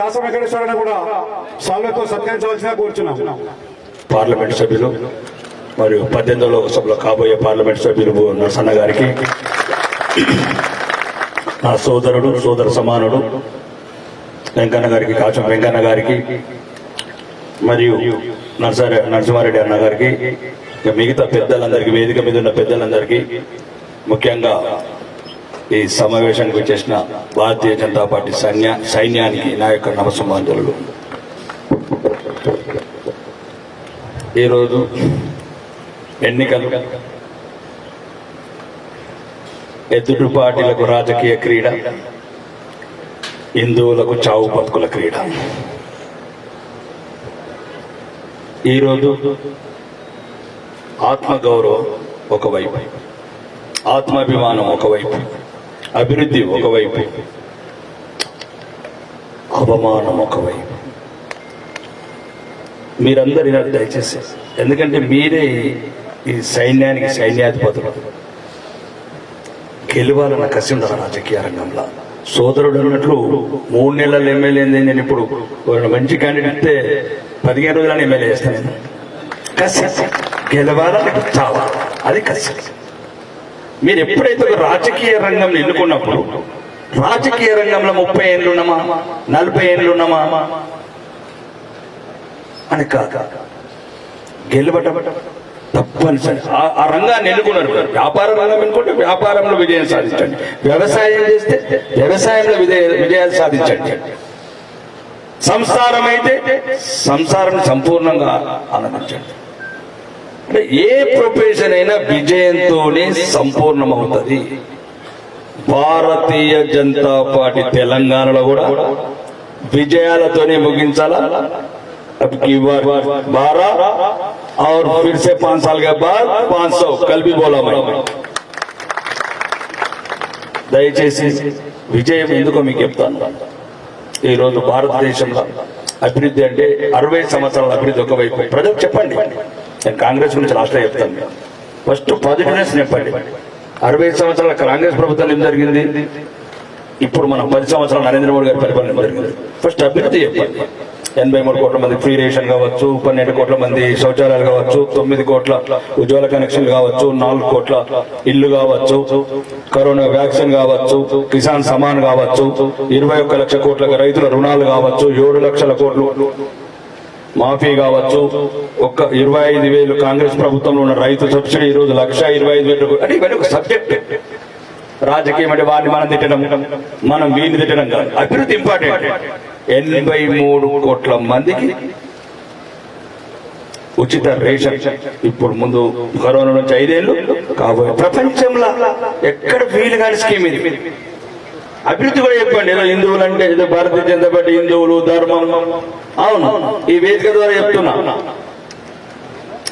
కాసం వెంకటేశ్వరని కూడా సాల్వతో సత్కరించవలసిన కోరుచున్నాం. పార్లమెంట్ సభ్యులు మరియు పద్దెనిమిది లోక్సభలో కాబోయే పార్లమెంట్ సభ్యులు నరసన్న గారికి నా సోదరుడు సోదర సమానుడు వెంకన్న గారికి కాచం వెంకన్న గారికి మరియు నరసర నరసింహారెడ్డి అన్న గారికి ఇక మిగతా పెద్దలందరికీ వేదిక మీద ఉన్న పెద్దలందరికీ ముఖ్యంగా ఈ సమావేశానికి వచ్చేసిన భారతీయ జనతా పార్టీ సైన్య సైన్యానికి నా యొక్క నమస్సమాంజలు ఈరోజు ఎన్నికలు. ఎదుటి పార్టీలకు రాజకీయ క్రీడ. హిందువులకు చావు బతుకుల క్రీడ. ఈరోజు ఆత్మగౌరవం ఒకవైపు. ఆత్మాభిమానం ఒకవైపు. అభివృద్ధి ఒకవైపు అవమానం ఒకవైపు. మీరందరూ నాకు దయచేసి ఎందుకంటే మీరే ఈ సైన్యానికి సైన్యాధిపతులు. గెలవాలన్న కసి ఉండాలి రాజకీయ రంగంలో. సోదరుడు అన్నట్లు మూడు నెలల ఎమ్మెల్యే ఏంది నేను ఇప్పుడు మంచి క్యాండిడేట్ పదిహేను రోజులని ఎమ్మెల్యే చేస్తాను. నేను కసి గెలవాలని చావాలి అది కసి. మీరు ఎప్పుడైతే రాజకీయ రంగంలో ఎన్నుకున్నప్పుడు రాజకీయ రంగంలో ముప్పై ఏళ్ళున్నామా నలభై ఏళ్ళున్నామా అని కాక గెలవటం తప్పనిసరి. ఆ- ఆ రంగాన్ని ఎన్నుకున్నారు వ్యాపార రంగం ఎన్నుకుంటే వ్యాపారంలో విజయం సాధించండి. వ్యవసాయం చేస్తే వ్యవసాయంలో విజయ విజయాలు సాధించండి. సంసారం అయితే సంసారం సంపూర్ణంగా ఆనందించండి. ఏ ప్రొఫెషన్ అయినా విజయంతోనే సంపూర్ణమవుతుంది భారతీయ జనతా పార్టీ తెలంగాణలో కూడా విజయాలతోనే ముగించాలా अब की बार बारह और फिर से पांच साल के बाद पांच सौ कल भी बोला मैं దయచేసి విజయం ఎందుకో మీకు చెప్తాను ఈ రోజు భారతదేశంలో అభివృద్ధి అంటే అరవై సంవత్సరాల అభివృద్ధి ఒకవైపు ప్రజలకు చెప్పండి నేను కాంగ్రెస్ గురించి లాస్ట్ చెప్తాను. ఫస్ట్ పాజిటివ్నెస్ నింపండి. అరవై సంవత్సరాల కాంగ్రెస్ ప్రభుత్వం ఏం జరిగింది? ఇప్పుడు మనం పది సంవత్సరాలు నరేంద్ర మోడీ గారి పరిపాలన జరిగింది? ఫస్ట్ అభివృద్ధి చెప్పండి. ఎనభై మూడు కోట్ల మంది ఫ్రీ రేషన్ కావచ్చు పన్నెండు కోట్ల మంది శౌచాలయాలు కావచ్చు తొమ్మిది కోట్ల ఉజ్వల కనెక్షన్ కావచ్చు నాలుగు కోట్ల ఇల్లు కావచ్చు కరోనా వ్యాక్సిన్ కావచ్చు కిసాన్ సమాన్ కావచ్చు ఇరవై ఒక్క లక్ష కోట్ల రైతుల రుణాలు కావచ్చు ఏడు లక్షల కోట్లు మాఫీ కావచ్చు. ఒక్క ఇరవై ఐదు వేలు కాంగ్రెస్ ప్రభుత్వంలో ఉన్న రైతు సబ్సిడీ ఈ రోజు లక్ష ఇరవై ఐదు వేలు అంటే ఇవన్నీ ఒక సబ్జెక్ట్. రాజకీయం అంటే వాడిని మనం తిట్టడం మనం వీడిని తిట్టడం కాదు. అభివృద్ధి ఇంపార్టెంట్. ఎనభై మూడు కోట్ల మందికి ఉచిత రేషన్. ఇప్పుడు ముందు కరోనా నుంచి ఐదేళ్ళు కాబోయే ప్రపంచంలో. ఎక్కడ వీలు కాని స్కీమ్ ఇది. అభివృద్ధి కూడా చెప్పండి ఏదో హిందువులు అంటే ఏదో భారతీయ జనతా పార్టీ హిందువులు ధర్మం. అవును ఈ వేదిక ద్వారా చెప్తున్నా.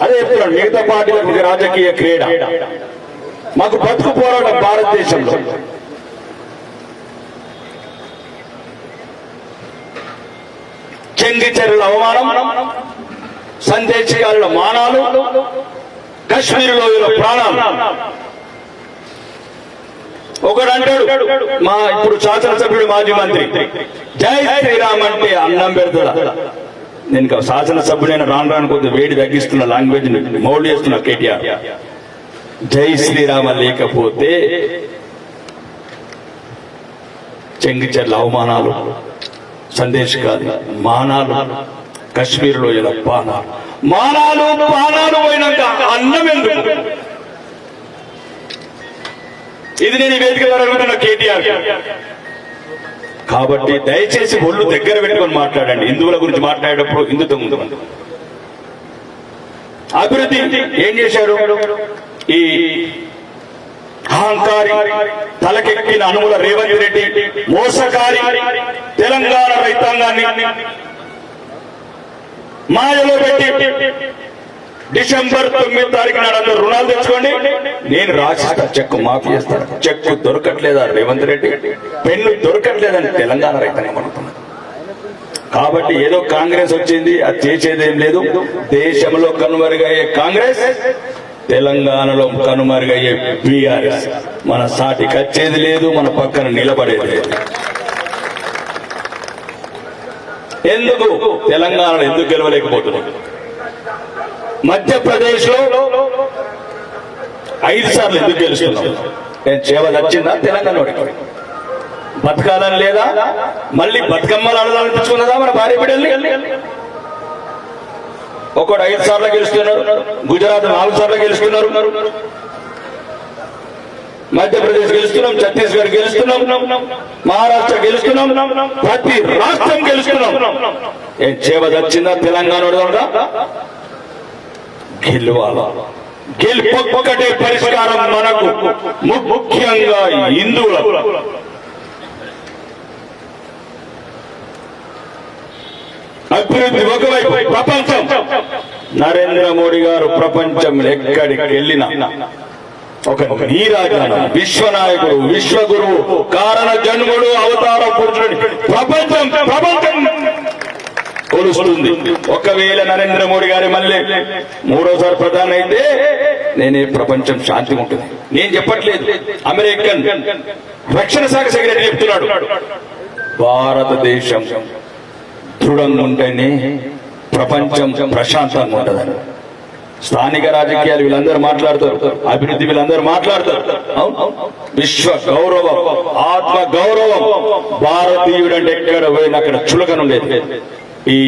అదే చెప్తున్నాను మిగతా పార్టీలకు రాజకీయ క్రీడ. మాకు బతుకు పోరాటం భారతదేశంలో. చెంగిచెరుల అవమానం సందేశకారుల మానాలు కశ్మీర్ లోయల ప్రాణాలు. ఒకడు అంటాడు మా ఇప్పుడు శాసనసభ్యుడు మాజీ మంత్రి. జై శ్రీరామ్ అంటే అన్నం పెడతాడా? నేను శాసనసభ్యుడైన రాను రాను కొద్దిగా వేడి తగ్గిస్తున్న లాంగ్వేజ్ మౌల్డ్ చేస్తున్నా కేటీఆర్. జై శ్రీరామ లేకపోతే చెంగిచెర్ల అవమానాలు సందేశకాలు మానాలు కశ్మీర్లో ఇలా పానాలు. మానాలు పానాలు పోయినాక అన్నం ఎందుకు? ఇది నేను వేదిక ద్వారా అడుగుతున్న కేటీఆర్ కాబట్టి దయచేసి ఒళ్ళు దగ్గర పెట్టుకొని మాట్లాడండి. హిందువుల గురించి మాట్లాడేటప్పుడు హిందుత్వం ఉంది. అభివృద్ధి ఏం చేశారు? ఈ అహంకారి తలకెక్కిన అనుముల రేవంత్ రెడ్డి మోసకారి తెలంగాణ రైతాంగాన్ని మాయలో పెట్టి డిసెంబర్ తొమ్మిది తారీఖు నాడు అందరూ రుణాలు తెచ్చుకోండి. నేను రాసిస్తా. చెక్ మాఫీ చేస్తాను. చెక్ దొరకట్లేదా రేవంత్ రెడ్డి? పెన్ను దొరకట్లేదని తెలంగాణ రైతాంగం అనుకున్నది. కాబట్టి ఏదో కాంగ్రెస్ వచ్చింది అది చేసేది ఏం లేదు. దేశంలో కనుమరుగయ్యే కాంగ్రెస్ తెలంగాణలో కనుమరుగయ్యే బీఆర్ఎస్. మన సాటికి వచ్చేది లేదు మన పక్కన నిలబడేది లేదు. ఎందుకు? తెలంగాణలో ఎందుకు గెలవలేకపోతున్నాం? మధ్యప్రదేశ్లో ఐదు సార్లు ఎందుకు గెలుస్తున్నాం నేను చేవ వచ్చిందా? తెలంగాణ బతకాలని లేదా? మళ్ళీ బతుకమ్మలు అడగాలనిపించుకున్నదా మన భార్య బిడ్డల్ని? ఒకడు ఐదు సార్లు గెలుస్తున్నారు గుజరాత్ నాలుగు సార్లు గెలుస్తున్నారు. మధ్యప్రదేశ్ గెలుస్తున్నాం ఛత్తీస్గఢ్ గెలుస్తున్నాం మహారాష్ట్ర గెలుస్తున్నాం ప్రతి రాష్ట్రం గెలుస్తున్నాం. ఏం చేవ దచ్చిందా తెలంగాణ గెలవాల? గెలుపొక్కటే పరిష్కారం మనకు ముఖ్యంగా హిందువుల అభివృద్ధి ఒకవైపు ప్రపంచం. నరేంద్ర మోడీ గారు ప్రపంచం ఎక్కడికి వెళ్ళిన ఒక నీరాజన విశ్వనాయకుడు విశ్వగురువు కారణ జన్ముడు అవతార పురుషుడు ప్రపంచం ప్రపంచం. కొలుస్తుంది. ఒకవేళ నరేంద్ర మోడీ గారి మళ్ళీ మూడోసారి ప్రధాని అయితే నేనే ప్రపంచం శాంతి ఉంటుంది. నేను చెప్పట్లేదు. అమెరికన్ రక్షణ శాఖ సెక్రటరీ చెప్తున్నాడు. భారతదేశం దృఢంగా ఉంటేనే ప్రపంచం ప్రశాంతంగా ఉంటుందని. స్థానిక రాజకీయాలు వీళ్ళందరూ మాట్లాడతారు. అభివృద్ధి వీళ్ళందరూ మాట్లాడతారు. విశ్వ గౌరవం ఆత్మ గౌరవం భారతీయుడు అంటే ఎక్కడ పోయినా అక్కడ చులకనుండేది ఈ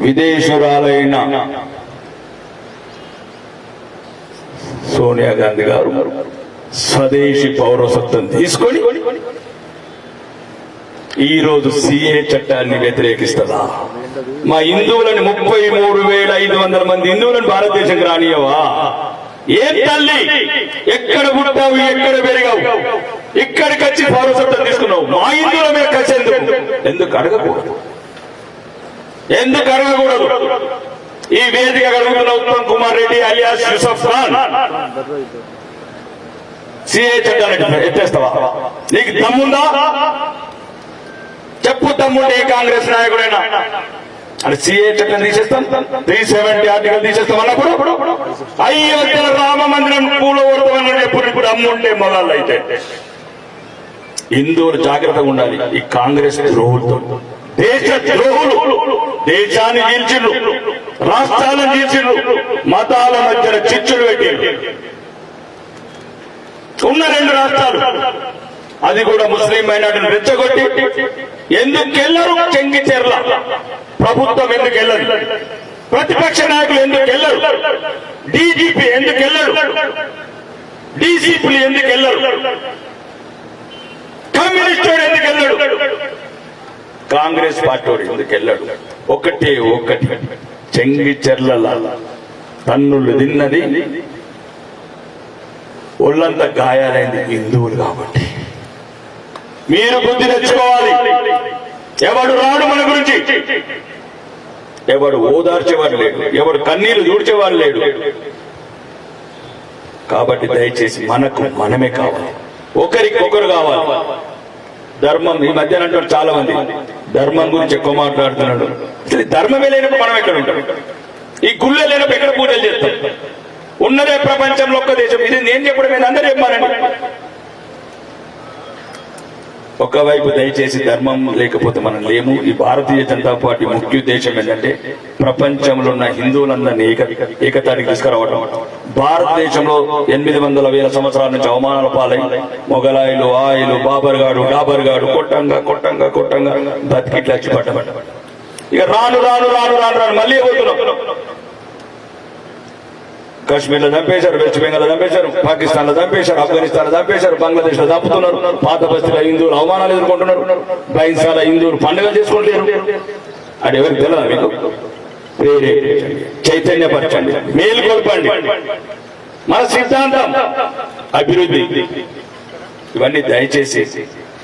విదేశురాలైన సోనియా గాంధీ గారు స్వదేశీ పౌరసత్వం తీసుకొని ఈ రోజు సిఏ చట్టాన్ని వ్యతిరేకిస్తుందా? మా హిందువులను ముప్పై మూడు వేల ఐదు వందల మంది హిందువులను భారతదేశంకి రానియవా? ఏ తల్లి? ఎక్కడ పుట్టావు? ఎక్కడ పెరిగావు? ఇక్కడికి వచ్చి పౌరసత్వం తీసుకున్నావు. మా హిందువుల మీద కసి ఎందుకు ఎందుకు అడగకూడదు? ఎందుకు అడగకూడదు? ఈ వేదిక అడుగుతున్న ఉత్తమ్ కుమార్ రెడ్డి అలియాస్ యూసఫ్ ఖాన్. సిఏ చట్టాన్ని ఎత్తేస్తావా? నీకు దమ్ముందా? చెప్పు తమ్ముడు ఏ కాంగ్రెస్ నాయకుడైనా. అని సిఏ చట్టం తీసేస్తాం. త్రీ సెవెంటీ ఆర్టికల్ తీసేస్తాం అన్నప్పుడు. అయోధ్య రామ మందిరం పూల కొడతామని ఎప్పుడు ఇప్పుడు అమ్ముంటే మొదలు అయితే హిందువులు జాగ్రత్తగా ఉండాలి. ఈ కాంగ్రెస్ ద్రోహులతో దేశ ద్రోహులు. దేశాన్ని చీల్చిండ్రు రాష్ట్రాలను చీల్చిండ్రు మతాల మధ్యన చిచ్చులు పెట్టిండ్రు ఉన్న రెండు రాష్ట్రాలు. అది కూడా ముస్లిం మైనార్టీని రెచ్చగొట్టి ఎందుకు వెళ్ళరు చెంగి చెర్ల ప్రభుత్వం ఎందుకు వెళ్ళదు ప్రతిపక్ష నాయకులు ఎందుకు వెళ్ళరు డీజీపీ ఎందుకు వెళ్ళరు డీసీపీలు ఎందుకు వెళ్ళరు కమ్యూనిస్ట్ ఎందుకు వెళ్ళాడు? కాంగ్రెస్ పార్టీ వాడు ఎందుకు వెళ్ళాడు? ఒకటే ఒకటి. చెంగి చెర్ల తన్నులు తిన్నది. ఒళ్ళంతా గాయాలైంది హిందువులు కాబట్టి. మీరు బుద్ధి తెచ్చుకోవాలి. ఎవడు రాడు మన గురించి? ఎవడు ఓదార్చేవాడు లేడు. ఎవడు కన్నీరు దూడ్చేవాడు లేడు. కాబట్టి దయచేసి మనకు మనమే కావాలి. ఒకరికి ఒకరు కావాలి. ధర్మం ఈ మధ్యన అంటారు చాలా మంది ధర్మం గురించి ఎక్కువ మాట్లాడుతున్నాడు. అసలు ధర్మమే లేనప్పుడు మనం ఎక్కడ ఉంటాం? ఈ గుళ్ళ లేనప్పుడు ఎక్కడ పూజలు చేస్తాం? ఉన్నదే ప్రపంచంలో ఒక్క దేశం. ఇది నేను చెప్పడం మీద అందరూ చెప్పారండి ఒకవైపు దయచేసి ధర్మం లేకపోతే మనం లేము. ఈ భారతీయ జనతా పార్టీ ముఖ్య ఉద్దేశం ఏంటంటే ప్రపంచంలో ఉన్న హిందువులందరినీ ఏక ఏకతాటికి తీసుకురావడం భారతదేశంలో ఎనిమిది వందల వేల సంవత్సరాల నుంచి అవమానాల పాలై మొగలాయిలు ఆయిలు బాబర్ గాడు డాబర్ గాడు కొట్టంగా కొట్టంగా కొట్టంగా బతికిట్లా వచ్చి పడ్డ ఇక రాను రాను రాను రాను రాను మళ్ళీ పోతున్నాం. కాశ్మీర్లో చంపేశారు వెస్ట్ బెంగాల్లో చంపేశారు పాకిస్తాన్లో చంపేశారు ఆఫ్ఘనిస్తాన్లో చంపేశారు బంగ్లాదేశ్లో చంపుతున్నారు పాత బస్తీలో హిందువులు అవమానాలు ఎదుర్కొంటున్నారు బైన్సాల హిందువులు పండుగలు చేసుకుంటారు అది ఎవరికి తెలియదు మీకు? ప్రేరేపించండి చైతన్యపరచండి మేలుకొల్పండి మన సిద్ధాంతం అభివృద్ధి. ఇవన్నీ దయచేసి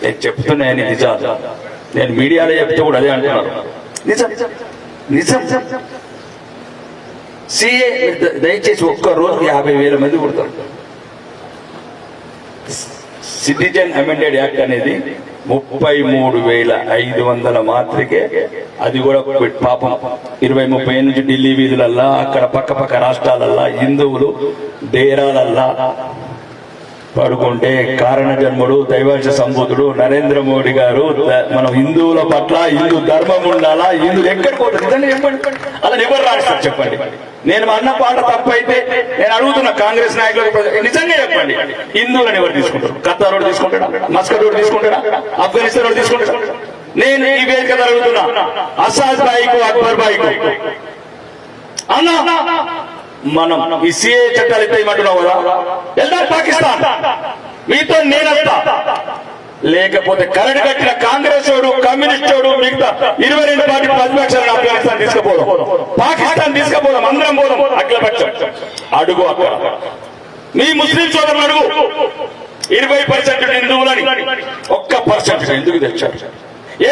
నేను చెప్తున్నాయని నిజాలు. నేను మీడియాలో చెప్తే కూడా అదే అంటున్నాను నిజం నిజం. సిఏ దయచేసి ఒక్క రోజుకి యాభై వేల మంది పుడతారు. సిటిజన్ అమెండెడ్ యాక్ట్ అనేది ముప్పై మూడు వేల ఐదు వందల మాత్రికే అది కూడా పాపం ఇరవై ముప్పై నుంచి ఢిల్లీ వీధులల్లా అక్కడ పక్క పక్క రాష్ట్రాలల్లా హిందువులు డేరాలల్లా పడుకుంటే కారణ జన్ముడు దైవాంశ సంబూతుడు నరేంద్ర మోడీ గారు మనం హిందువుల పట్ల హిందూ ధర్మం ఉండాలా హిందువులు ఎక్కడ పోతారు? అలా ఎవరు రాస్తారు చెప్పండి? నేను మా అన్న పాట తప్పైతే నేను అడుగుతున్నా కాంగ్రెస్ నాయకులకు నిజంగా చెప్పండి. హిందువులను ఎవరు తీసుకుంటారు? ఖతార్ వాడు తీసుకుంటాడా? మస్కట్ వాడు తీసుకుంటాడా? ఆఫ్ఘనిస్తాన్ వాడు తీసుకుంటాడా? నేను ఈ వేదిక మీద అడుగుతున్నా. అసాద్ బాయికు అక్బర్ బాయికు. అన్న మనం ఈ సిఏ చట్టాలు ఎత్తే ఏమంటున్నావు కదా? వెళ్దాం పాకిస్తాన్. మీతో నేనంతా లేకపోతే కరెంట్ కట్టిన కాంగ్రెస్ వాడు కమ్యూనిస్ట్ మిగతా ఇరవై రెండు పార్టీ ప్రతిపక్షాలను ఆఫ్ఘనిస్తాన్ తీసుకుపోదాం పాకిస్తాన్ తీసుకుపోదాం అందరం పోదాం అఖిలపక్షం అడుగు అక్కడ. మీ ముస్లిం సోదరులు అడుగు. ఇరవై పర్సెంట్ హిందువులని. ఒక్క పర్సెంట్ ఎందుకు తెచ్చారు?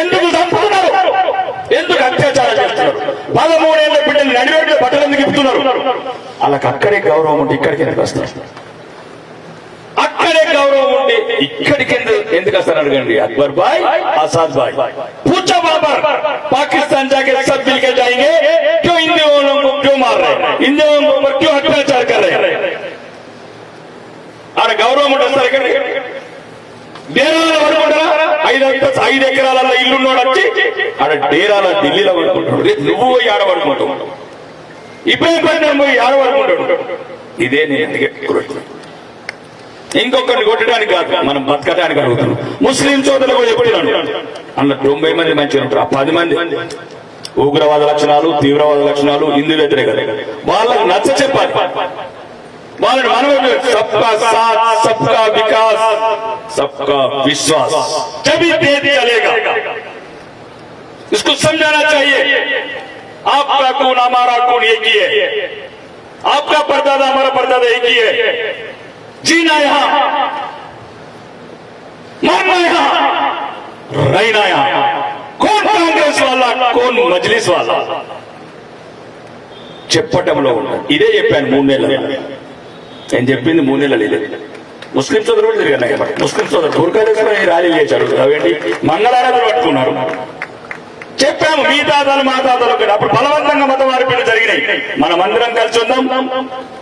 ఎందుకు చంపుతున్నారు? ఎందుకు అత్యాచారం చేస్తున్నారు? పదమూడేళ్ళ బిడ్డలు నడివేళ్ళ బట్టలు ఎందుకు ఇప్పుతున్నారు? వాళ్ళకి అక్కడే గౌరవం ఉంటే ఇక్కడికి ఎందుకు వస్తారు? అక్కడే గౌరవం ఉండి ఇక్కడికి ఎందుకు అసలు అడగండి? అక్బర్ బాయ్ ఆసాద్ బాయ్. పూచా బాబర్ పాకిస్తాన్ జాకే सब मिलके క్యూ क्यों క్యూ देवों को क्यों అక్కడ గౌరవం ఉంటుంది ఐదు ఐదు ఎకరాల వచ్చి అక్కడ డేరాల ఢిల్లీలో పడుకుంటాడు. నువ్వు పోయి ఆడ పడుకుంటావు. పడిన పోయి ఆడబడుకుంటాడు ఇదే నేను ఎందుకు ఇంకొకరిని కొట్టడానికి కాదు మనం బతకడానికి అడుగుతున్నాం. ముస్లిం సోదరులకు చెప్పినాడు అన్న తొంభై మంది మంచి ఉంటారు. ఆ పది మంది. ఉగ్రవాద లక్షణాలు తీవ్రవాద లక్షణాలు హిందూ వ్యతిరేకత. వాళ్ళకు నచ్చ చెప్పాలి. వాళ్ళని మనం సబ్కా వికాస్ సబ్కా విశ్వాస్. इसको समझाना चाहिए। आपका कौन हमारा कौन एक ही है। आपका परदादा हमारा परदादा एक ही है। जीना यहां मरना यहां रहना यहां कौन कांग्रेस वाला कौन मजलिस वाला చెప్పటంలో ఉన్నది ఇదే చెప్పాను మూడు నెలలు నేను చెప్పింది మూడు నెలలు ఇదే ముస్లిం సోదరులు కూడా తిరిగారు నాకు ముస్లిం సోదరులు బుర్కాలేసుకుని ర్యాలీలు చేశారు అవేంటి మంగళారాధన పట్టుకున్నారు చెప్పాము మీ తాతలు మా తాతలు ఒకటి. అప్పుడు బలవంతంగా మత మార్పులు జరిగినాయి. మనం అందరం కలిసి ఉందాం.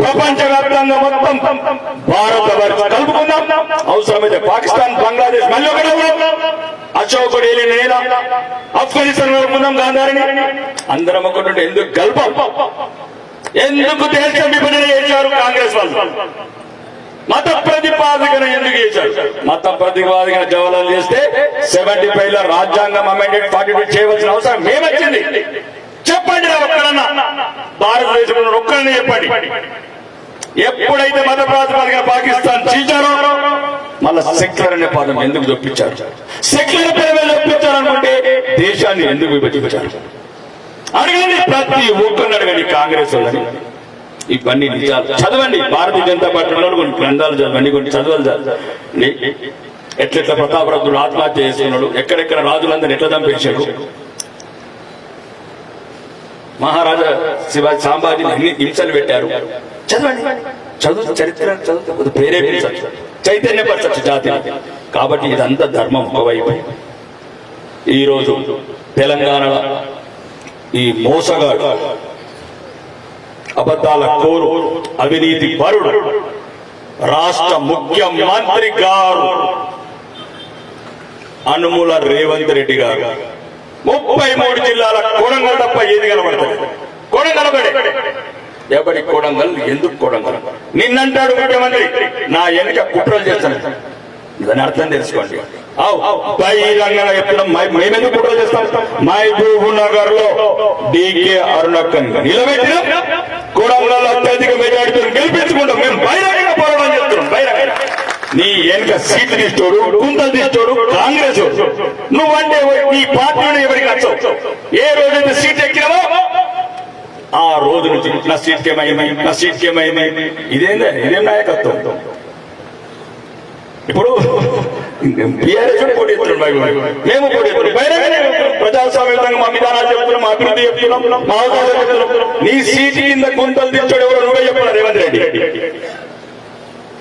ప్రపంచవ్యాప్తంగా మొత్తం భారత కలుపుకుందాం. అవసరమైతే పాకిస్తాన్ బంగ్లాదేశ్ మళ్ళీ ఒకటి అశోకుడు వెళ్ళిన నేల. ఆఫ్ఘనిస్తాన్ కలుపుకుందాం గాంధారిని. అందరం ఒకటి ఎందుకు కల్పం? ఎందుకు దేశం విభజన చేశారు కాంగ్రెస్ వాళ్ళు? మత ప్రతిపాదికను ఎందుకు చేశాడు మత ప్రతిపాదికన జవహర్లాల్ చేస్తే సెవెంటీ ఫైవ్లో రాజ్యాంగం అమెండెడ్ ఫార్టీ టూ చేయవలసిన అవసరం మేమొచ్చింది. చెప్పండి ఒక్కడన్నా భారతదేశంలో ఒక్కడని చెప్పండి. ఎప్పుడైతే మత ప్రాతిపదికన పాకిస్తాన్ చీచారో మళ్ళా సెక్యులర్ అనే పదం ఎందుకు చొప్పించారు సెక్యులర్ పేరు మీద చొప్పించారు అనుకుంటే దేశాన్ని ఎందుకు విభజించారు? అడగండి ప్రతి ఒక్కరిని అడగండి కాంగ్రెస్ వాళ్ళని. ఇవన్నీ నిజాలు. చదవండి. భారతీయ జనతా పార్టీ వాళ్ళు కొన్ని గ్రంథాలు చదవండి కొన్ని చదవాలి ఎట్లెట్ల ప్రతాపరుద్రుడు ఆత్మహత్య చేసుకున్నాడు ఎక్కడెక్కడ రాజులందరూ ఎట్లా చంపేశాడు? మహారాజా శివాజీ సాంబాజీని ఎన్ని హింసలు పెట్టారు? చదవండి. చదువు చరిత్ర చదువు ప్రేరేపించచ్చు చైతన్యపరచచ్చు జాతి కాబట్టి ఇదంతా ధర్మం ఒకవైపు. ఈ రోజు తెలంగాణలో ఈ మోసగాడు అబద్ధాల కోరు అవినీతి పరుడు. రాష్ట్ర ముఖ్యమంత్రి గారు అనుమూల రేవంత్ రెడ్డి గారు. ముప్పై మూడు జిల్లాల కొడంగల్ తప్ప ఏది కనబడుతుంది కొడంగల్ ఒకటే. ఎవడి కొడంగల్ ఎందుకు కొడంగల్? నిన్నంటాడు ముఖ్యమంత్రి. నా వెనుక కుట్రలు చేస్తాను. దాని అర్థం తెలుసుకోండి. ఆవ్, బహిరంగంగా చెప్తున్నాం మేమెందుకు కుట్రలు చేస్తాం? మహబూబ్ నగర్లో డికే అరుణక్కని నిలబెట్టిన కొడంగల్ అత్యధిక మెజారిటీతో గెలిపించుకుంటాం. మేము బహిరంగంగా పోరాటం చేస్తున్నాం. బహిరంగ నీ వెనుక సీట్లు తీసుకోడు కుంతలు తీసుకోడు కాంగ్రెస్ నువ్వంటే నీ పార్టీని ఎవరికి నచ్చవు? ఏ రోజైతే సీట్ ఎక్కినావో ఆ రోజు నుంచి నా సీట్ ఏమైంది? నా సీట్ ఏమైంది? ఇదేందే? ఇదేం నాయకత్వం? ఇప్పుడు బీఆర్ఎస్ పోటీ మేము పోటీ ప్రజాస్వామ్యంగా మా విధానాలు చెప్తున్నాం మా అభివృద్ధి చెప్తున్నాం మా అవకాశాలు చెప్తున్నాం. నీ సీటు కింద గుంతలు తెచ్చాడు ఎవరో నువ్వే చెప్పాలి రేవంత్ రెడ్డి?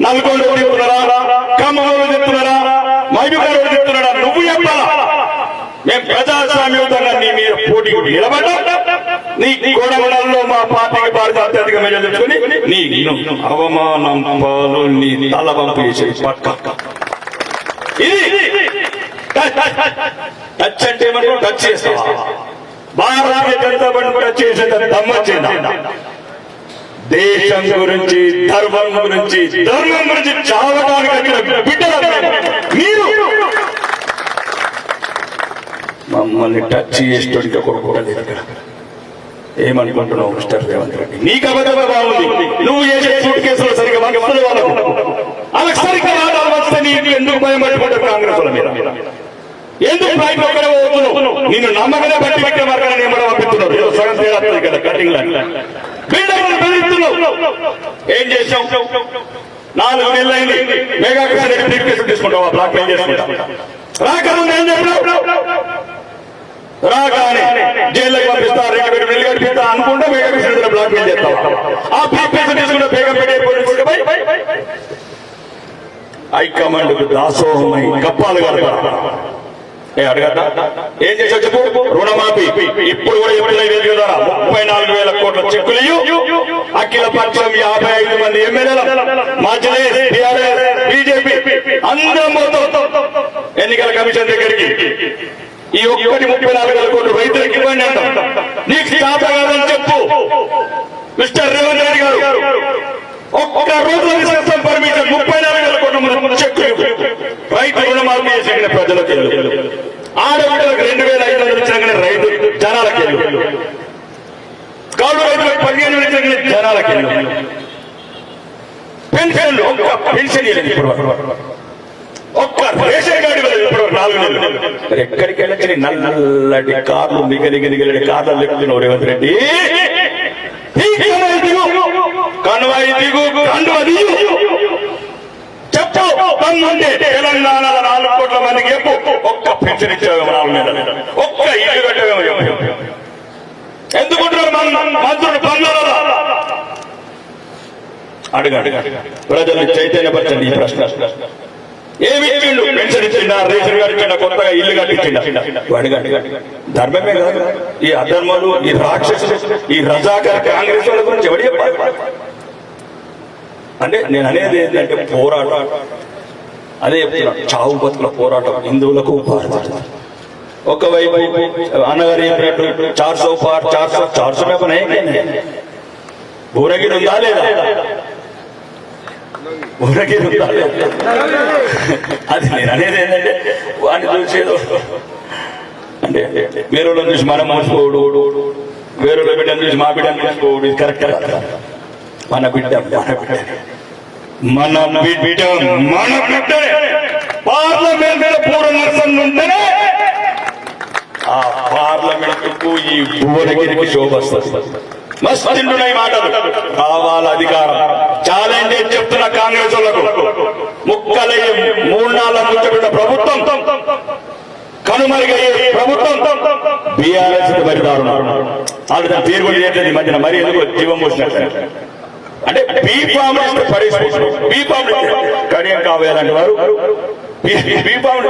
నల్గొండ చెప్తున్నారా? ఖమ్మంలో చెప్తున్నారా? మహబూబ్నగర్ చెప్తున్నారా? నువ్వు చెప్పాలా? మేము ప్రజాస్వామ్యంగా నీ మీద పోటీ నిలబడ్డా. నీ కొడంగల్లో మా పార్టీకి భారత అత్యధిక మెజార్ తెచ్చుకుని నీ అవమానం పాలు నీ తల పంపు చేసి పక్క ఇది. టచ్ అంటే మనం టచ్ చేస్తాం భారతీయ జనతా పార్టీ టచ్ చేసేది దమ్మొచ్చిందా దేశం గురించి ధర్మం గురించి ధర్మం గురించి చావడానికి వచ్చిన బిడ్డలు మీరు. మమ్మల్ని టచ్ చేసేటోడికి ఒక కూడా లేదు ఇక్కడ. ఏమనుకుంటున్నావు మిస్టర్ రేవంత్ రెడ్డి? నీకు అబద్ధమే బాగుంది. నువ్వు చేసే సూట్ కేసులో సరిగ్గా వస్తుంది వాళ్ళకు వాళ్ళకి సరిగ్గా రావడాలు ఎందుకు భయం కాంగ్రెస్ వాళ్ళ మీద? ఎందుకు బయట ఒక్కడే నిన్ను నమ్మకనే బట్టి పెట్టే వర్గాన్ని ఏమన్నా పంపిస్తున్నారు సగం తేడా కటింగ్ ఏం చేసాం నాలుగు నెలలు అయింది. మెగా బ్లాక్ మెయిల్ చేసుకుంటా? రాకముందు ఏం చెప్పినావు. రాగానే జైల్లోకి పంపిస్తా రెండు వేలు నెలలు కట్టిస్తా అనుకుంటే మెగా బ్లాక్ మెయిల్ చేస్తాం ఆ బ్లాక్ కేసు తీసుకుంటే బేగం పెట్టే పోలీసులు పోయి దాసోహమై కప్పాలు కడతారా ఏ ఏం చేసావు చెప్పు? రుణమాఫీ. ఇప్పుడు కూడా ఎప్పుడైనా వేదిక ద్వారా ముప్పై నాలుగు వేల కోట్ల చెక్కులు అఖిల పక్షం యాభై ఐదు మంది ఎమ్మెల్యేల. మాజీ టిఆర్ఎస్ బీజేపీ అందరం ఎన్నికల కమిషన్ దగ్గరికి. ఈ ఒక్కటి ముప్పై నాలుగు వేల కోట్లు రైతులకు ఇవ్వండి అంటాం. నీకు కాదని చెప్పు. మిస్టర్ రేవంత్ రెడ్డి గారు. ఒక్క రోజు విశ్వాసం పర్మిషన్ ముప్పై నాలుగు వేల కోట్ల మంది చెక్కులు రైతు రుణమాఫీ చేసిన ప్రజలకు వెళ్ళు. ఆడబిడ్డలకు రెండు వేల ఐదు వందలు ఇచ్చిన రైతు జనాలకు కౌలు రైతులకు పదిహేను వేలు ఇచ్చిన జనాలకు వెళ్ళు. పెన్షన్లు పెన్షన్ ఇవ్వలేదు ఇప్పుడు ఒక్క రేషన్ కార్డు ఇప్పుడు నాలుగు నెలలు. ఎక్కడికి వెళ్ళొచ్చి నల్లటి కార్లు మిగలి గిలిగిలి కార్లు లెక్కుతున్నావు రేవంత్ రెడ్డి. కనువాయి దిగు కండువ దిగు చెప్పు దమ్ముంటే తెలంగాణలో నాలుగు కోట్ల మందికి చెప్పు. ఒక్క పెన్షన్ నాలుగు నెలలు. ఒక్క ఇల్లు ఎందుకుంటున్నారు మంత్రులు అడుగు అడుగు చైతన్యపరచండి ఈ ప్రశ్న. ఏమి ఇచ్చిండు? పెన్షన్ ఇచ్చిండా? రేషన్ కార్డు ఇచ్చిండా? కొత్తగా ఇల్లు కట్టించిండా? అడుగు ధర్మమే కాదు. ఈ అధర్మలు ఈ రాక్షసులు ఈ రజాకర్ కాంగ్రెస్ వాళ్ళ గురించి ఎవడు చెప్పాలి? అంటే నేను అనేది ఏంటంటే పోరాటం. అదే చెప్తున్నా చావు బతుకుల పోరాటం. హిందువులకు భారతీయులకు ఒకవైపు అన్నగారు చెప్పినట్టు చార్ సో పార్ చార్ సో చార్ సో మేపన బూరగిరి ఉందా లేదా? బూరగిరి అది నేను అనేది ఏంటంటే వాడిని చూసేదో అంటే వేరే వాళ్ళని చూసి మనం మోసుకోడు వేరే వాళ్ళ బిడ్డను చూసి మా బిడ్డను మోసుకోడు ఇది కరెక్ట్ మన బిడ్డ మన బిడ్డ మన బిడ్డ మన బిడ్డ పార్లమెంట్ మీద పూర్వ నరసన్ ఉంటేనే ఆ పార్లమెంట్ ఈ భువనగిరికి శోభ మస్తు మస్తుంటున్నాయి మాటలు కావాల అధికారం ఛాలెంజ్ చెప్తున్న కాంగ్రెస్ వాళ్ళకు. ముక్కలయ్యి మూడు నాలుగు ముచ్చబడిన ప్రభుత్వం. కనుమరుగయ్యే ప్రభుత్వం. బీఆర్ఎస్ మరి దారుణం. వాళ్ళు దాని పేరు కూడా చేయట్లేదు మధ్యన మరి ఎందుకు జీవం పోసినట్టు అంటే బీ ఫామ్ పడేసుకుంటారు బీ ఫామ్ కడియం కావాలంటే వారు. బీ ఫామ్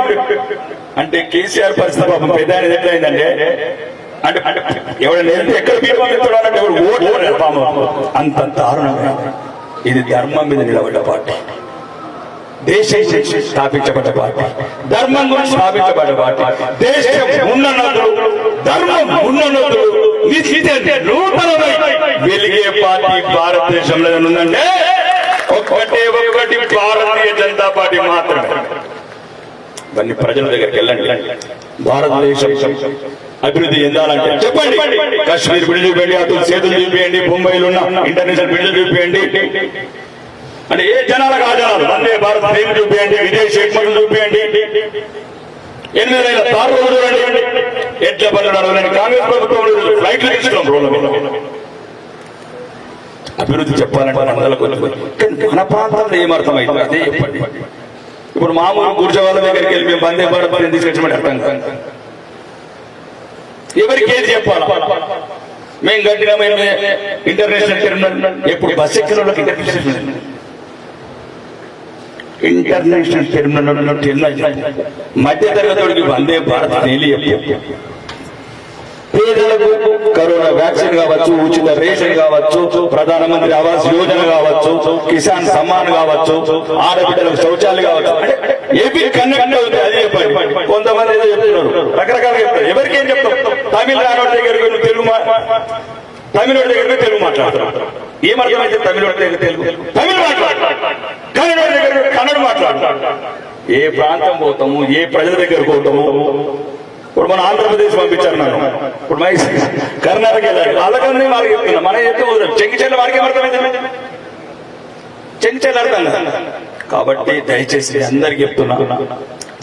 అంటే కేసీఆర్ పరిస్థితి పాపం పెద్ద ఆయన ఎట్లయిందంటే అంటే అంటే ఎవరైనా ఎక్కడ బీ ఫామ్ ఎత్తాడంటే ఎవరు ఓట్లు పాపం. అంత దారుణంగా ఇది ధర్మం మీద నిలబడ్డ పార్టీ. దేశ స్థాపించబడ్డ పార్టీ. ధర్మం గురించి స్థాపించబడ్డ పార్టీ. దేశం ఉన్ననదులు ధర్మం ఉన్ననదులు నిత్య నూతనమై వెలిగే పార్టీ భారతదేశంలో ఉందంటే ఒక్కటే ఒక్కటి భారతీయ జనతా పార్టీ మాత్రమే. ఇవన్నీ ప్రజల దగ్గరికి వెళ్ళండి. భారతదేశం అభివృద్ధి చెందాలంటే చెప్పండి. కాశ్మీర్ బిడ్డ చూపించండి అతను సేతులు చూపించండి ముంబైలో ఉన్న ఇంటర్నేషనల్ బిడ్డ చూపించండి అంటే ఏ జనాలకు ఆ జనాలు? వందే భారత్ ట్రైన్ చూపించండి విదేశీ ఎగుమతులు చూపించండి ఎనిమిది వేల తారు చూడండి. ఎట్ల పనులు నడవలేని కాంగ్రెస్ ప్రభుత్వం ఫ్లైట్లు రోడ్ల మీద అభివృద్ధి చెప్పాలంటే కానీ మన ప్రాంతంలో ఏమర్థమైంది అదే చెప్పండి. ఇప్పుడు మామూలు కూర్చో వాళ్ళ దగ్గరికి వెళ్ళి మేము వందే భారత్ ట్రైన్ తీసుకొచ్చామని అర్థం కాదు. ఎవరికి ఏది చెప్పాలా? మేము గట్టిగా మేము ఇంటర్నేషనల్ టెర్మినల్ ఎప్పుడు బస్ ఎక్కిన వాళ్ళకి ఇంటర్నేషనల్ ఇంటర్నేషనల్ టెర్మినల్ టెర్మినల్ మధ్య తరగతి వందే భారత్ పేదలకు కరోనా వ్యాక్సిన్ కావచ్చు ఉచిత రేషన్ కావచ్చు ప్రధానమంత్రి ఆవాస్ యోజన కావచ్చు కిసాన్ సమ్మాన్ కావచ్చు ఆడబిడ్డలకు శౌచాలయం కావచ్చు. అంటే ఏపీ కన్నెక్ట్ అవుతుంది అదే చెప్పండి. కొంతమంది ఏదో చెప్తున్నారు. రకరకాలుగా చెప్తారు ఎవరికి ఏం చెప్తాం? తమిళనాడు దగ్గరికి నువ్వు తెలుగు తమిళనాడు తమిళోడి దగ్గర పోయి తెలుగు మాట్లాడతారు? ఏమర్థమైతే తమిళనాడు దగ్గర తెలుగు? తమిళ మాట్లాడతారు కన్నడ దగ్గర కన్నడ మాట్లాడతారు ఏ ప్రాంతం పోతాము? ఏ ప్రజల దగ్గర పోతాము? ఇప్పుడు మన ఆంధ్రప్రదేశ్ పంపించారు నన్ను. ఇప్పుడు మై కర్ణాటక వెళ్ళాలి వాళ్ళకన్నా వారికి చెప్తున్నా. మన చెప్తే కుదరదు చెంగిచెల్ల వారికి ఏమర్థమైంది కాదు. కాబట్టి దయచేసి అందరికి చెప్తున్నా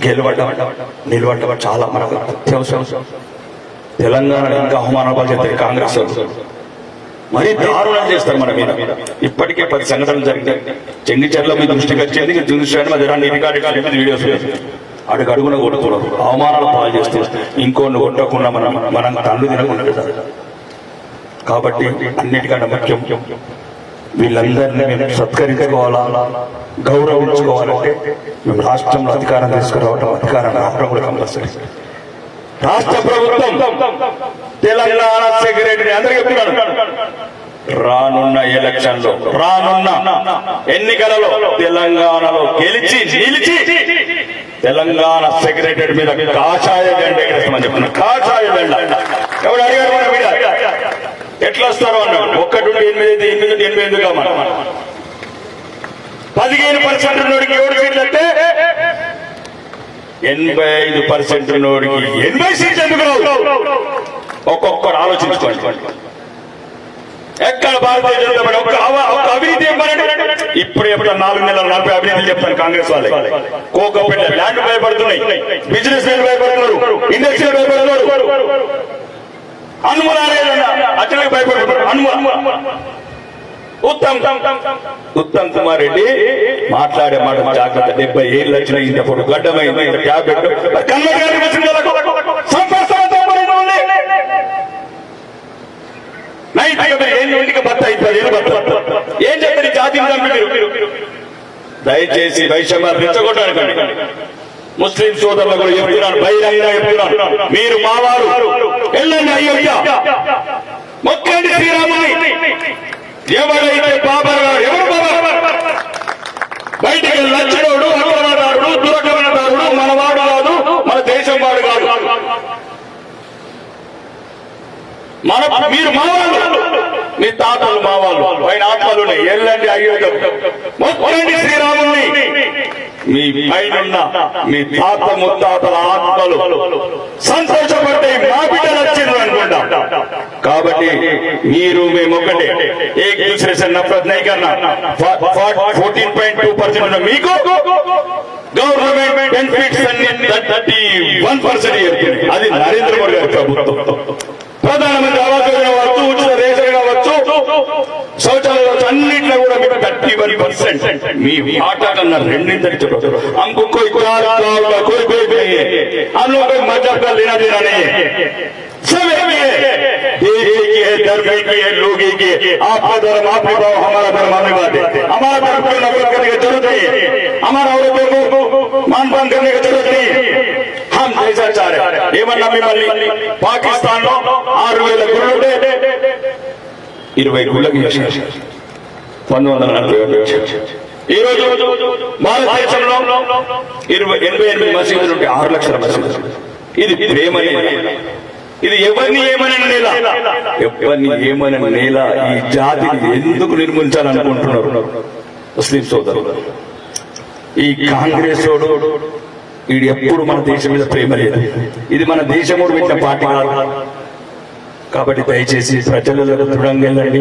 గెలవడం నిలవడం చాలా మనకు అత్యవసరం తెలంగాణ ఇంకా అవమాన పాలు కాంగ్రెస్. మరీ దారుణం చేస్తారు మన మీద ఇప్పటికే పది సంఘటనలు జరిగినాయి చెంగిచెర్ల మీ దృష్టికి వచ్చేది చూసాను మా దగ్గర కాడి వీడియోస్. అడుగు అడుగున కొడుతున్నారు అవమానాలు పాలు చేస్తున్నారు ఇంకోన్ని కొట్టకుండా మనం మనం తల్లు తినకుండా. కాబట్టి అన్నిటికన్నా ముఖ్యం వీళ్ళందరినీ మేము సత్కరించుకోవాలా? గౌరవించుకోవాలంటే మేము రాష్ట్రంలో అధికారం తీసుకురావటం అధికారం రావడం కూడా కంపల్సరీ. రాష్ట్ర ప్రభుత్వం తెలంగాణ సెక్రటరీ అందరికీ రానున్న ఎలక్షన్లో రానున్న ఎన్నికలలో తెలంగాణలో గెలిచి నిలిచి తెలంగాణ సెక్రటరీ మీద కాషాయ జెండా ఎగరేస్తామని చెప్తున్నా కాషాయ జెండా ఎవరు అడిగారు ఎట్లా వస్తారో అన్నాడు ఒక్కటి నుండి ఎనిమిది అయితే ఎనిమిది నుండి ఎనభై ఎందుకు అమ్మ పదిహేను పర్సెంట్ నోడికి ఎవరు సీట్లు అంటే? ఎనభై ఐదు పర్సెంట్ నోడికి ఎనభై సీట్లు ఎందుకు రావు? ఒక్కొక్కరు ఆలోచించుకోండి. ఎక్కడ భారతీయ జనతా పార్టీ ఒక అవినీతి ఇప్పుడు ఎప్పుడు నాలుగు నెలల నలభై అవినీతి చెప్తాను కాంగ్రెస్ వాళ్ళు. కోకపేట ల్యాండ్ భయపడుతున్నాయి. బిజినెస్ మెన్ భయపడుతున్నారు. ఇండస్ట్రీ భయపడుతున్నారు. హనుమనాలే భయపడుతున్నారు హనుమ ఉత్తమ్. ఉత్తమ్ కుమార్ రెడ్డి మాట్లాడే మాట జాగ్రత్త. డెబ్బై ఏళ్ళు వచ్చిన ఇంత పొడు గడ్డమైంది. ఇంత ట్యాబ్లెట్ కన్వర్ట్ ఏం ఇంటికి భర్త ఏం భర్త ఏం దయచేసి వైషమ్యాలు రెచ్చగొట్టడానికి ముస్లిం సోదరులు కూడా చెప్తున్నాను బహిరంగంగా చెప్తున్నాను మీరు మావారు. వెళ్ళండి అయోధ్య. మొక్కండి శ్రీరాముని. ఎవరైతే బాబర్ గారు ఎవరు బాబర్? బయటికి లచ్చడోడు అక్రమదారుడు దురక్రమణదారుడు మనవాడు కాదు మన దేశం వాడు కాదు. మన మీరు మావాళ్ళు నీ తాతలు మా వాళ్ళు పైన ఆత్మలు ఎల్లండి అయ్యోగం శ్రీరాముని మీ పైన మీ తాత ముత్తాతల ఆత్మలు సంతోషపడ్డాయి మా బిడ్డలు వచ్చిండ్రు అనుకుంటా. కాబట్టి మీరు మేము ఒకటి ఏక్ దూసరే నై కన్నా ఫోర్టీన్ పాయింట్ టూ పర్సెంట్ మీకు గవర్నమెంట్ అది నరేంద్ర మోడీ గారు ప్రభుత్వం. ప్రధానమంత్రి ఆవాస్ యోజన వారు మీకు థర్టీ వన్ పర్సెంట్ మీ మాట కన్నా రెండింతని చెప్పారు हमको कोई चार गाँव का कोई कोई नहीं है हम लोग को मजहब का लेना देना नहीं है सब एक ही है देश एक ही है धर्म एक ही है लोग एक ही है आपका धर्म आप निभाओ हमारा धर्म हमें बात है हमारा धर्म को नफरत करने की जरूरत नहीं है हमारा औरतों को मान पान करने की जरूरत नहीं है हम जैसा चाह रहे हैं ఏమన్నా మిమ్మల్ని పాకిస్తాన్ లో ఆరు వేల గుళ్ళుంటే ఇరవై గుళ్ళకి చేశారు పంతొమ్మిది వందల నలభై ఏడు ఈ రోజు భారతదేశంలో ఇరవై ఎనభై ఎనిమిది మసీదులు ఉంటే ఆరు లక్షల మసీదులు. ఇది ప్రేమని ఇది ఎవరిని ఏమని నేల? ఎవరిని ఏమని నేల? ఈ జాతిని ఎందుకు నిర్మించాలనుకుంటున్నారు? ముస్లిం సోదరులు ఈ కాంగ్రెస్ వాడు వీడు ఎప్పుడు మన దేశం మీద ప్రేమ లేదు. ఇది మన దేశం పెట్టిన పార్టీ కాబట్టి దయచేసి ప్రజలలో దృఢంగా వెళ్ళండి.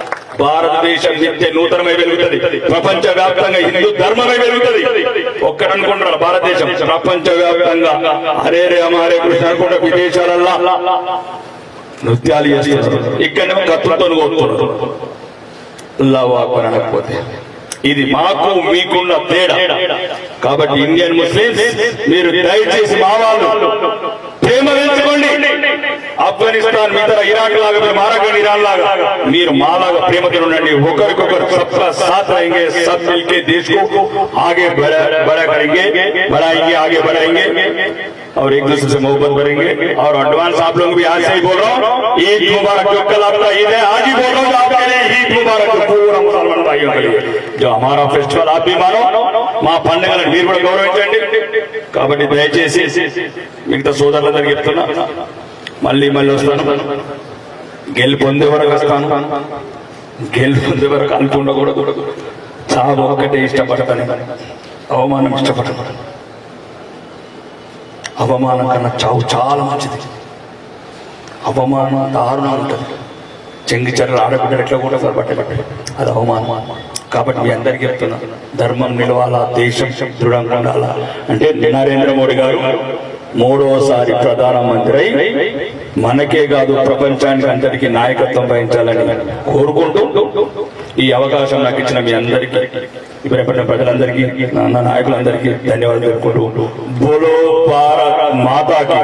భారతదేశం నిత్య నూతనమై వెలుగుతుంది ప్రపంచ వ్యాప్తంగా హిందూ ధర్మమై వెలుగుతుంది ఒక్కడు భారతదేశం? ప్రపంచ వ్యాప్తంగా హరే రామ హరే కృష్ణ అనుకుంటే విదేశాలల్లా నృత్యాలు చేస్తున్నారు ఇక్కడనే కత్తులతో కొడుతున్నారు అనకపోతే ఇది మాకు మీకున్న తేడా. కాబట్టి ఇండియన్ ముస్లిమ్స్ మీరు దయచేసి మా వాళ్ళు ప్రేమ పెంచుకోండి. ఆఫ్ఘనిస్తాన్ మిగతా ఇరాక్ లాగా మీరు మారకండి ఇరాన్ లాగా మీరు మాలాగా ప్రేమతో ఉండండి ఒకరికొకరు సబ్కా సాత్ रहेंगे सब मिलके देश को आगे बढ़ा बड़ा करेंगे बढ़ाएंगे आगे बढ़ाएंगे और एक दूसरे से मोहब्बत करेंगे और एडवांस आप लोग भी आज से ही बोल रहा हूँ ईद मुबारक जो कल आपका ईद है आज ही बोल रहा हूँ जो आपके लिए ईद मुबारक जो पूरा मुसलमान भाइयों के लिए जो हमारा फेस्टिवल आप भी मानो మా పండుగలను మీరు కూడా గౌరవించండి కాబట్టి దయచేసి మిగతా సోదరులందరికీ చెప్తున్నా మళ్ళీ మళ్ళీ వస్తాను. గెలుపు పొందే వరకు వస్తాను. గెలుపు పొందే వరకు అనుకుండకూడదు చావు ఒక్కటే ఇష్టపడతాను. అవమానం ఇష్టపడతాను అవమానం కన్నా చావు చాలా మంచిది. అవమానం దారుణం ఉంటుంది. చెంగి చెర్రలు ఆడబిడ్డలు ఎట్లా కూడా పట్టే పట్టే. అది అవమానం. కాబట్టి మీ అందరికీ చెప్తున్నా ధర్మం నిలవాలా దేశం దృఢంగా ఉండాలా? అంటే నరేంద్ర మోడీ గారు మూడోసారి ప్రధానమంత్రి అయి మనకే కాదు ప్రపంచానికి అందరికీ నాయకత్వం వహించాలని కోరుకుంటూ ఈ అవకాశం నాకు ఇచ్చిన మీ అందరికీ ఇప్పుడు ప్రజలందరికీ నా నాయకులందరికీ ధన్యవాదాలు తెలుపుకుంటూ బోలో భారత్ మాతాకి.